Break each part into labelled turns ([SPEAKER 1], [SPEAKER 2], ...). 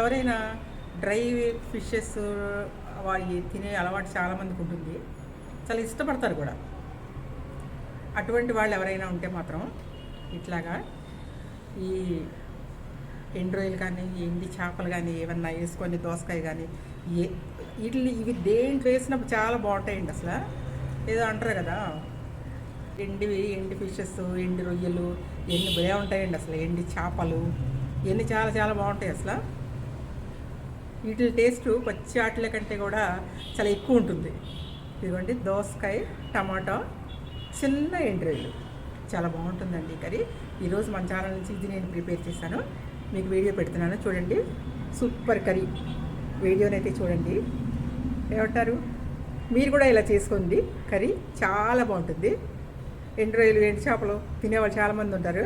[SPEAKER 1] ఎవరైనా dry fishes వాళ్ళు తినే అలవాటు చాలామందికి ఉంటుంది. చాలా ఇష్టపడతారు కూడా. అటువంటి వాళ్ళు ఎవరైనా ఉంటే మాత్రం ఇట్లాగా ఈ ఎండ్రోయిల్ రొయ్యలు కానీ ఎండి చేపలు కానీ ఏమన్నా వేసుకొని దోసకాయ కానీ ఏ వీటిని ఇవి దేంట్లో వేసినప్పుడు చాలా బాగుంటాయండి అసలు. ఏదో అంటారు కదా ఎండివి ఎండి ఫిషెస్ ఎండి రొయ్యలు ఎన్ని భలే ఉంటాయండి అసలు ఎండి చేపలు. ఇవన్నీ చాలా చాలా బాగుంటాయి అసలు. వీటి టేస్ట్ పచ్చి ఆటల కంటే కూడా చాలా ఎక్కువ ఉంటుంది. ఇదిగోండి దోసకాయ టమాటా చిన్న ఎండ్రాయిలు చాలా బాగుంటుందండి ఈ కర్రీ. ఈరోజు మన ఛానల్ నుంచి ఇది నేను ప్రిపేర్ చేశాను. మీకు వీడియో పెడుతున్నాను చూడండి. Super curry. వీడియోనైతే చూడండి. ఏమంటారు? మీరు కూడా ఇలా చేసుకోండి. కర్రీ చాలా బాగుంటుంది. ఎండు రొయ్యలు ఎండు చేపలు తినేవాళ్ళు చాలామంది ఉంటారు.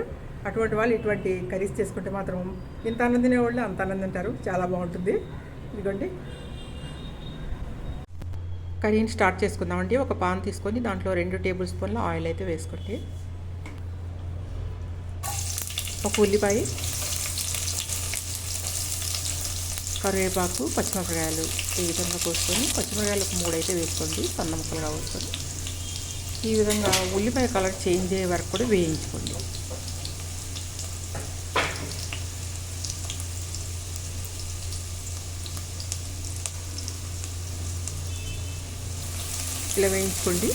[SPEAKER 1] అటువంటి వాళ్ళు ఇటువంటి కర్రీస్ చేసుకుంటే మాత్రం ఇంత అన్నం తినేవాళ్ళు అంత అన్నం తింటారు. చాలా బాగుంటుంది. ఇదిగోండి. కర్రీని స్టార్ట్ చేసుకుందామండి. ఒక పాన్ తీసుకొని దాంట్లో రెండు టేబుల్ స్పూన్ల ఆయిల్ అయితే వేసుకోండి. ఒక ఉల్లిపాయ కరివేపాకు పచ్చిమిరపకాయలు ఈ విధంగా కోసుకొని పచ్చిమిరపకాయలు ఒక మూడు అయితే వేసుకోండి. సన్న ముక్కలుగా కోసుకొని ఈ విధంగా ఉల్లిపాయ కలర్ చేంజ్ అయ్యే వరకు కూడా వేయించుకోండి. ఇలా వేయించుకోండి.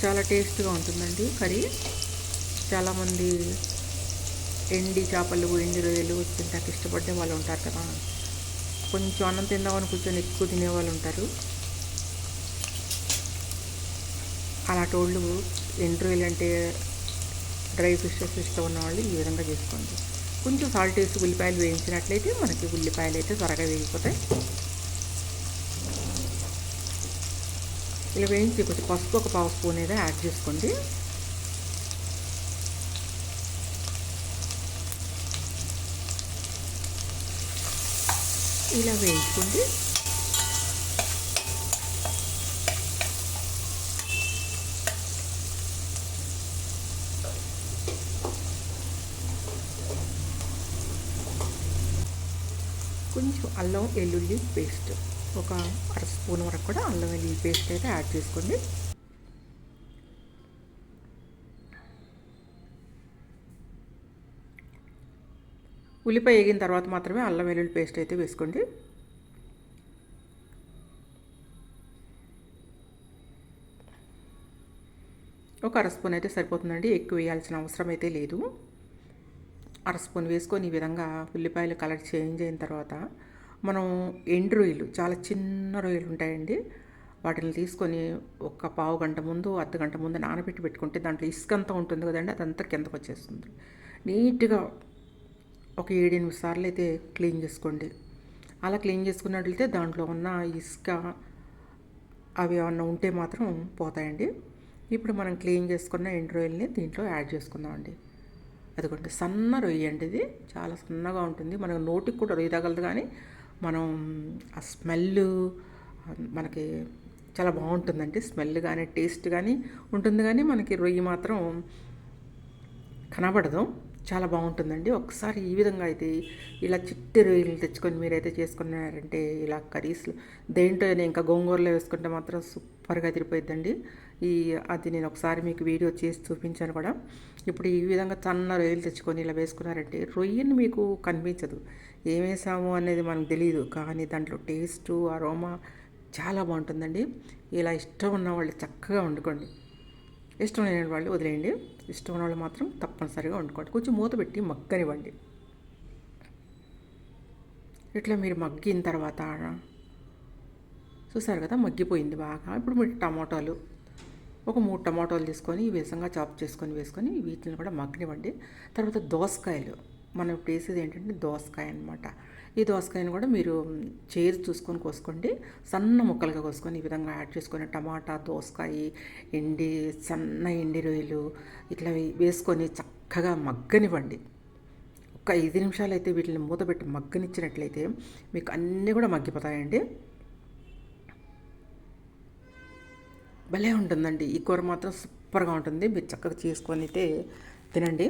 [SPEAKER 1] చాలా టేస్ట్గా ఉంటుందండి కర్రీ. చాలామంది ఎండి చేపలు ఎండి రొయ్యలు తింటాక ఇష్టపడే వాళ్ళు ఉంటారు కదా. కొంచెం అన్నం తిందామని కూర్చొని ఎక్కువ తినేవాళ్ళు ఉంటారు. అలాంటి వాళ్ళు ఎండి రొయ్యలు అంటే డ్రై ఫిషెస్ ఇష్టం ఉన్నవాళ్ళు ఈ విధంగా చేసుకోండి. కొంచెం సాల్ట్ వేసి ఉల్లిపాయలు వేయించినట్లయితే మనకి ఉల్లిపాయలు అయితే త్వరగా వేగిపోతాయి. ఇలా వేయించి కొంచెం పసుపు ఒక పావు స్పూన్ అయితే యాడ్ చేసుకోండి. ఇలా వేయించుకోండి. కొంచెం అల్లం వెల్లుల్లి పేస్ట్. ఒక అర స్పూన్ వరకు కూడా అల్లం వెల్లుల్లి పేస్ట్ అయితే యాడ్ చేసుకోండి. ఉల్లిపాయ వేగిన తర్వాత మాత్రమే అల్లం వెల్లుల్లి పేస్ట్ అయితే వేసుకోండి. ఒక అర స్పూన్ అయితే సరిపోతుందండి. ఎక్కువ వేయాల్సిన అవసరం అయితే లేదు. అర స్పూన్ వేసుకొని ఈ విధంగా ఉల్లిపాయలు కలర్ చేంజ్ అయిన తర్వాత మనం ఎండు రొయ్యలు చాలా చిన్న రొయ్యలు ఉంటాయండి. వాటిని తీసుకొని ఒక పావు గంట ముందు అర్ధ గంట ముందు నానబెట్టి పెట్టుకుంటే దాంట్లో ఇసుక అంతా ఉంటుంది కదండి అదంతా కిందకు వచ్చేస్తుంది. నీట్గా ఒక ఏడెనిమిది సార్లు అయితే క్లీన్ చేసుకోండి. అలా క్లీన్ చేసుకున్నట్లయితే దాంట్లో ఉన్న ఇసుక అవి ఏమన్నా ఉంటే మాత్రం పోతాయండి. ఇప్పుడు మనం క్లీన్ చేసుకున్న ఎండ్రోయిల్ని దీంట్లో యాడ్ చేసుకుందామండి. అదిగోండి సన్న రొయ్యండి ఇది. చాలా సన్నగా ఉంటుంది. మనకు నోటికి కూడా రొయ్య తగలదు కానీ మనం ఆ స్మెల్ మనకి చాలా బాగుంటుందండి. స్మెల్ కానీ టేస్ట్ కానీ ఉంటుంది కానీ మనకి రొయ్యి మాత్రం కనబడదు. చాలా బాగుంటుందండి. ఒకసారి ఈ విధంగా అయితే ఇలా చిట్టి రొయ్యలు తెచ్చుకొని మీరైతే చేసుకున్నారంటే ఇలా కర్రీస్లు దేంట్లో ఇంకా గోంగూరలో వేసుకుంటే మాత్రం సూపర్గా తిరిపోయిద్దండి ఈ అది నేను ఒకసారి మీకు వీడియో చేసి చూపించాను కూడా. ఇప్పుడు ఈ విధంగా సన్న రొయ్యలు తెచ్చుకొని ఇలా వేసుకున్నారంటే రొయ్యని మీకు కనిపించదు. ఏం వేసాము అనేది మనకు తెలియదు కానీ దాంట్లో టేస్టు అరోమా చాలా బాగుంటుందండి. ఇలా ఇష్టం ఉన్న వాళ్ళు చక్కగా వండుకోండి. ఇష్టం లేని వాళ్ళు వదిలేయండి. ఇష్టం ఉన్న వాళ్ళు మాత్రం తప్పనిసరిగా వండుకోండి. కొంచెం మూత పెట్టి మగ్గనివ్వండి. ఇట్లా మీరు మగ్గిన తర్వాత చూసారు కదా మగ్గిపోయింది బాగా. ఇప్పుడు మీరు టమాటాలు ఒక మూడు టమాటాలు తీసుకొని వేసంగా చాప్ చేసుకొని వేసుకొని వీటిని కూడా మగ్గనివ్వండి. తర్వాత దోసకాయలు. మనం ఇప్పుడు వేసేది ఏంటంటే దోసకాయ అనమాట ఈ దోసకాయను కూడా మీరు చేరు చూసుకొని కోసుకోండి. సన్న ముక్కలుగా కోసుకొని ఈ విధంగా యాడ్ చేసుకొని టమాటా దోసకాయ ఎండి సన్న ఎండి రొయ్యలు ఇట్లా వేసుకొని చక్కగా మగ్గనివ్వండి. ఒక ఐదు నిమిషాలు అయితే వీటిని మూతపెట్టి మగ్గనిచ్చినట్లయితే మీకు అన్నీ కూడా మగ్గిపోతాయండి. భలే ఉంటుందండి. ఈ కూర మాత్రం సూపర్గా ఉంటుంది. మీరు చక్కగా చేసుకొని అయితే తినండి.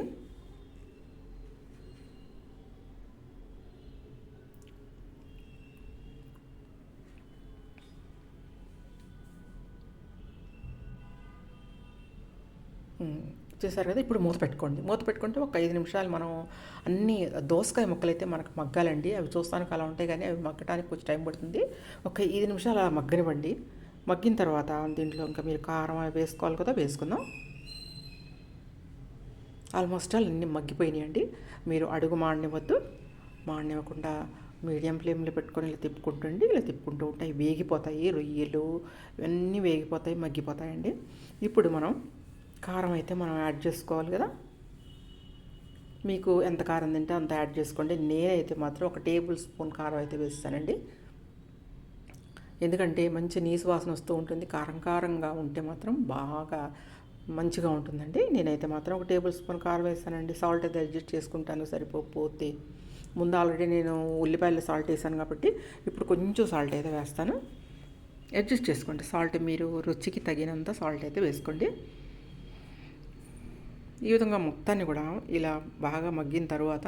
[SPEAKER 1] చేశారు కదా? ఇప్పుడు మూత పెట్టుకోండి. మూత పెట్టుకుంటే ఒక ఐదు నిమిషాలు మనం అన్ని దోసకాయ ముక్కలు అయితే మనకు మగ్గాలండి. అవి చూస్తానికి అలా ఉంటాయి కానీ అవి మగ్గడానికి కొంచెం టైం పడుతుంది. ఒక ఐదు నిమిషాలు అలా మగ్గనివ్వండి. మగ్గిన తర్వాత దీంట్లో ఇంకా మీరు కారం వేసుకోవాలి కదా వేసుకుందాం. ఆల్మోస్ట్ ఆల్ అన్నీ మగ్గిపోయినాయండి మీరు అడుగు మాడనివ్వద్దు. మాడనివ్వకుండా మీడియం ఫ్లేమ్లో పెట్టుకొని ఇలా తిప్పుకుంటుండి ఇలా తిప్పుకుంటూ ఉంటాయి వేగిపోతాయి రొయ్యలు ఇవన్నీ వేగిపోతాయి మగ్గిపోతాయండి. ఇప్పుడు మనం కారం అయితే మనం యాడ్ చేసుకోవాలి కదా. మీకు ఎంత కారం తింటే అంత యాడ్ చేసుకోండి. నేనైతే మాత్రం ఒక టేబుల్ స్పూన్ కారం అయితే వేస్తానండి. ఎందుకంటే మంచి నీసు వాసన వస్తూ ఉంటుంది. కారం కారంగా ఉంటే మాత్రం బాగా మంచిగా ఉంటుందండి. నేనైతే మాత్రం ఒక టేబుల్ స్పూన్ కారం వేస్తానండి సాల్ట్ అయితే అడ్జస్ట్ చేసుకుంటాను. సరిపోతే ముందు ఆల్రెడీ నేను ఉల్లిపాయలు సాల్ట్ వేసాను కాబట్టి ఇప్పుడు కొంచెం సాల్ట్ అయితే వేస్తాను. అడ్జస్ట్ చేసుకోండి. సాల్ట్ మీరు రుచికి తగినంత సాల్ట్ అయితే వేసుకోండి. ఈ విధంగా మొత్తాన్ని కూడా ఇలా బాగా మగ్గిన తర్వాత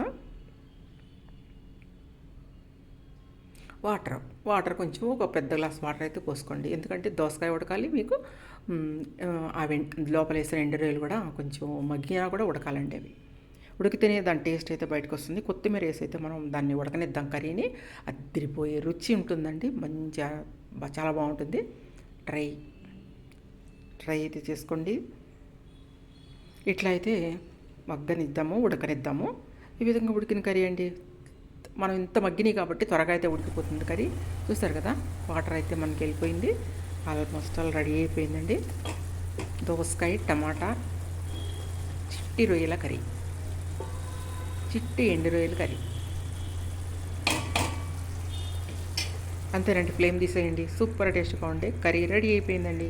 [SPEAKER 1] వాటర్ వాటర్ కొంచెం ఒక పెద్ద గ్లాస్ వాటర్ అయితే పోసుకోండి. ఎందుకంటే దోసకాయ ఉడకాలి మీకు అవి ఆ వెం- లోపల వేసిన ఎండు కూడా కొంచెం మగ్గినా కూడా ఉడకాలండి అవి. ఉడికితేనే దాని టేస్ట్ అయితే బయటకు వస్తుంది. కొత్తిమీర వేసి అయితే మనం దాన్ని ఉడకనిద్దాం కర్రీని. అదిరిపోయే రుచి ఉంటుందండి. మంచిగా చాలా బాగుంటుంది. ట్రై ట్రై అయితే చేసుకోండి. ఇట్లా అయితే మగ్గనిద్దాము ఉడకనిద్దాము. ఈ విధంగా ఉడికిన కర్రీ అండి. మనం ఇంత మగ్గినాయి కాబట్టి త్వరగా అయితే ఉడికిపోతుంది కర్రీ. చూస్తారు కదా వాటర్ అయితే మనకి వెళ్ళిపోయింది. ఆల్మోస్ట్ ఆల్ రెడీ అయిపోయిందండి. దోసకాయ టమాటా చిట్టి రొయ్యల కర్రీ. చిట్టి ఎండు రొయ్యల కర్రీ. అంతేనండి ఫ్లేమ్ తీసేయండి. సూపర్ టేస్ట్గా ఉండే. కర్రీ రెడీ అయిపోయిందండి.